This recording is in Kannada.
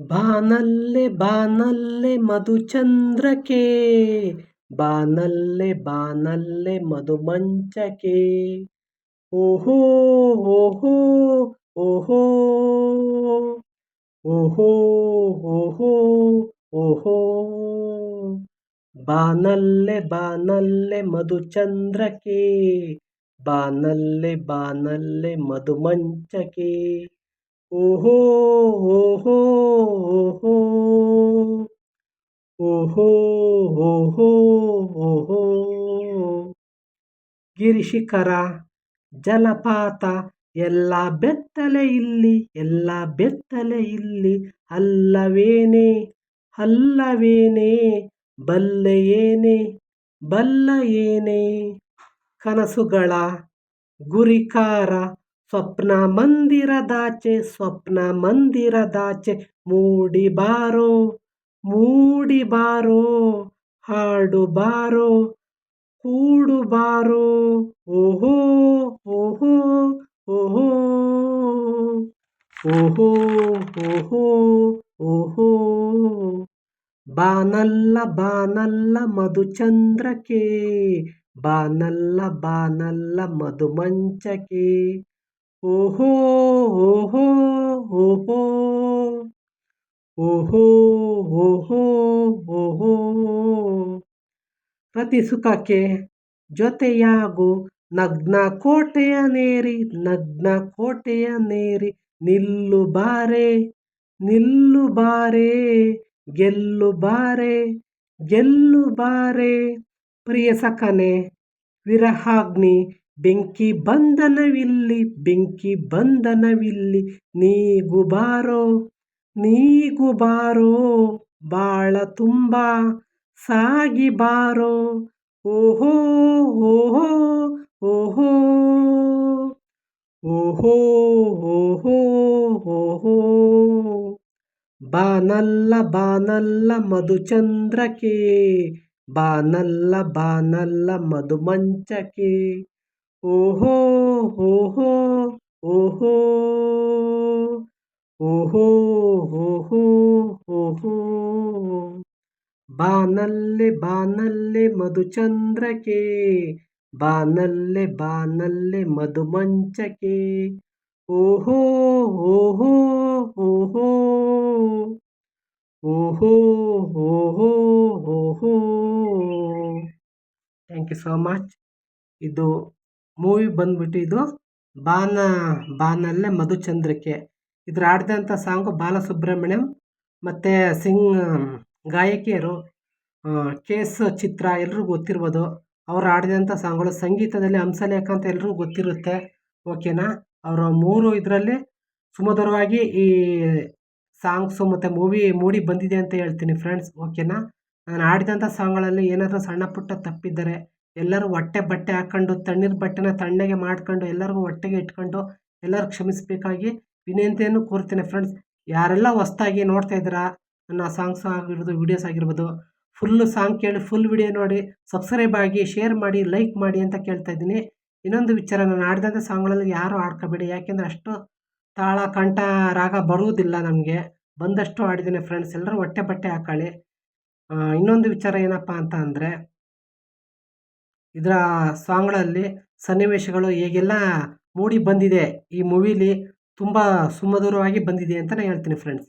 ಬಾನಲ್ಲೆ ಬಾನಲ್ಲೆ ಮಧುಚಂದ್ರಕೆ, ಬಾನಲ್ಲೆ ಬಾನಲ್ಲೆ ಮಧುಮಂಚಕೆ. ಓಹೋ ಓಹೋ ಓಹೋ ಓಹೋ ಓಹೋ ಓಹೋ. ಬಾನಲ್ಲೆ ಬಾನಲ್ಲೆ ಮಧುಚಂದ್ರಕೆ, ಬಾನಲ್ಲೆ ಬಾನಲ್ಲೆ ಮಧುಮಂಚಕೆ. ಓಹೋ ಓಹೋ ಓಹೋ ಓಹೋ ಓಹೋ. ಗಿರಿಶಿಖರ, ಜಲಪಾತ, ಎಲ್ಲ ಬೆತ್ತಲೆ ಇಲ್ಲಿ, ಎಲ್ಲ ಬೆತ್ತಲೆ ಇಲ್ಲಿ. ಅಲ್ಲವೇನೆ ಅಲ್ಲವೇನೆ, ಬಲ್ಲ ಏನೆ, ಬಲ್ಲ ಏನೇ. ಕನಸುಗಳ, ಗುರಿಕಾರ, ಸ್ವಪ್ನ ಮಂದಿರದಾಚೆ ಸ್ವಪ್ನ ಮಂದಿರದಾಚೆ ಮೂಡಿ ಬಾರೋ ಮೂಡಿ ಬಾರೋ, ಹಾಡು ಬಾರೋ, ಕೂಡು ಬಾರೋ, ಓಹೋ ಓಹೋ ಓಹೋ ಓಹೋ ಓಹೋ ಓಹೋ. ಬಾನಲ್ಲ ಬಾನಲ್ಲ ಮಧುಚಂದ್ರಕ್ಕೆ ಬಾನಲ್ಲ ಬಾನಲ್ಲ ಮಧುಮಂಚಕೆ. ಓಹೋ ಓಹೋ ಓಹೋ. ಓಹೋ ಓಹೋ ಓಹೋ. ಪ್ರತಿ ಸುಖಕ್ಕೆ ಜೊತೆಯಾಗು ನಗ್ನ ಕೋಟೆಯ ನೇರಿ, ನಗ್ನ ಕೋಟೆಯ ನೇರಿ. ನಿಲ್ಲು ಬಾರೆ ನಿಲ್ಲು ಬಾರೆ, ಗೆಲ್ಲು ಬಾರೆ ಗೆಲ್ಲು ಬಾರೆ. ಪ್ರಿಯ ಸಖನೆ, ವಿರಹಾಗ್ನಿ, ಬೆಂಕಿ ಬಂಧನವಿಲ್ಲಿ ಬೆಂಕಿ ಬಂಧನವಿಲ್ಲಿ ನೀಗು ಬಾರೋ. ನೀಗು ಬಾರೋ ಬಾಳ ತುಂಬ ಸಾಗಿ ಬಾರೋ. ಓಹೋ ಓಹೋ ಓಹೋ. ಓಹೋ ಓಹೋ ಓಹೋ. ಬಾನಲ್ಲ ಬಾನಲ್ಲ ಮಧುಚಂದ್ರಕ್ಕೆ ಬಾನಲ್ಲ ಬಾನಲ್ಲ ಮಧುಮಂಚಕ್ಕೆ ಓಹೋ ಓಹೋ ಓಹೋ. ಓಹೋ ಓಹೋ ಓಹೋ. ಬಾನಲ್ಲೆ ಬಾನಲ್ಲೆ ಮಧುಚಂದ್ರಕ್ಕೆ ಬಾನಲ್ಲೆ ಬಾನಲ್ಲೆ ಮಧುಮಂಚಕ್ಕೆ ಓಹೋ ಓಹೋ ಓಹೋ. ಓಹೋ ಓಹೋ ಓಹೋ. ಥ್ಯಾಂಕ್ ಯು ಸೋ ಮಚ್ ಇದು ಮೂವಿ ಬಂದ್ಬಿಟ್ಟು ಇದು ಬಾನ, ಬಾನಲ್ಲೇ ಮಧುಚಂದ್ರಿಕೆ. ಇದ್ರ ಆಡಿದಂಥ ಸಾಂಗು ಬಾಲಸುಬ್ರಹ್ಮಣ್ಯಂ ಮತ್ತು ಸಿಂಗ್ ಗಾಯಕಿಯರು ಕೆ ಎಸ್ ಚಿತ್ರ ಎಲ್ರಿಗೂ ಗೊತ್ತಿರ್ಬೋದು. ಅವ್ರು ಹಾಡಿದಂಥ ಸಾಂಗ್ಗಳು ಸಂಗೀತದಲ್ಲಿ ಹಂಸಲೇಖ ಅಂತ ಎಲ್ರಿಗೂ ಗೊತ್ತಿರುತ್ತೆ. ಓಕೆನಾ? ಅವರ ಮೂರು ಇದರಲ್ಲಿ ಸುಮಧುರವಾಗಿ ಈ ಸಾಂಗ್ಸು ಮತ್ತು ಮೂವಿ ಮೂಡಿ ಬಂದಿದೆ ಅಂತ ಹೇಳ್ತೀನಿ ಫ್ರೆಂಡ್ಸ್. ಓಕೆನಾ? ನಾನು ಆಡಿದಂಥ ಸಾಂಗ್ಗಳಲ್ಲಿ ಏನಾದರೂ ಸಣ್ಣ ಪುಟ್ಟ ತಪ್ಪಿದ್ದರೆ ಎಲ್ಲರೂ ಹೊಟ್ಟೆ ಬಟ್ಟೆ ಹಾಕ್ಕೊಂಡು ತಣ್ಣೀರು ಬಟ್ಟೆನ ತಣ್ಣಗೆ ಮಾಡ್ಕೊಂಡು, ಎಲ್ಲರಿಗೂ ಹೊಟ್ಟೆಗೆ ಇಟ್ಕೊಂಡು ಎಲ್ಲರೂ ಕ್ಷಮಿಸಬೇಕಾಗಿ ವಿನಂತಿಯನ್ನು ಕೋರ್ತೀನಿ ಫ್ರೆಂಡ್ಸ್ ಯಾರೆಲ್ಲ ಹೊಸ್ದಾಗಿ ನೋಡ್ತಾ ಇದ್ದೀರಾ, ನನ್ನ ಸಾಂಗ್ಸ್ ಆಗಿರ್ಬೋದು ವೀಡಿಯೋಸ್ ಆಗಿರ್ಬೋದು ಫುಲ್ಲು ಸಾಂಗ್ ಕೇಳಿ ಫುಲ್ ವಿಡಿಯೋ ನೋಡಿ ಸಬ್ಸ್ಕ್ರೈಬ್ ಆಗಿ ಶೇರ್ ಮಾಡಿ ಲೈಕ್ ಮಾಡಿ ಅಂತ ಕೇಳ್ತಾ ಇದ್ದೀನಿ. ಇನ್ನೊಂದು ವಿಚಾರ, ನಾನು ಆಡಿದಂಥ ಸಾಂಗ್ಗಳಲ್ಲಿ ಯಾರೂ ಆಡ್ಕೋಬೇಡಿ ಯಾಕೆಂದರೆ ಅಷ್ಟು ತಾಳ, ಕಂಠ, ರಾಗ ಬರುವುದಿಲ್ಲ ನಮಗೆ. ಬಂದಷ್ಟು ಆಡಿದ್ದೀನಿ ಫ್ರೆಂಡ್ಸ್ ಎಲ್ಲರೂ ಹೊಟ್ಟೆ ಬಟ್ಟೆ ಹಾಕೊಳ್ಳಿ. ಇನ್ನೊಂದು ವಿಚಾರ ಏನಪ್ಪ ಅಂತ ಅಂದರೆ, ಇದರ ಸಾಂಗ್ಗಳಲ್ಲಿ ಸನ್ನಿವೇಶಗಳು ಹೇಗೆಲ್ಲ ಮೂಡಿ ಬಂದಿದೆ ಈ ಮೂವೀಲಿ ತುಂಬ ಸುಮಧುರವಾಗಿ ಬಂದಿದೆ ಅಂತ ನಾನು ಹೇಳ್ತೀನಿ ಫ್ರೆಂಡ್ಸ್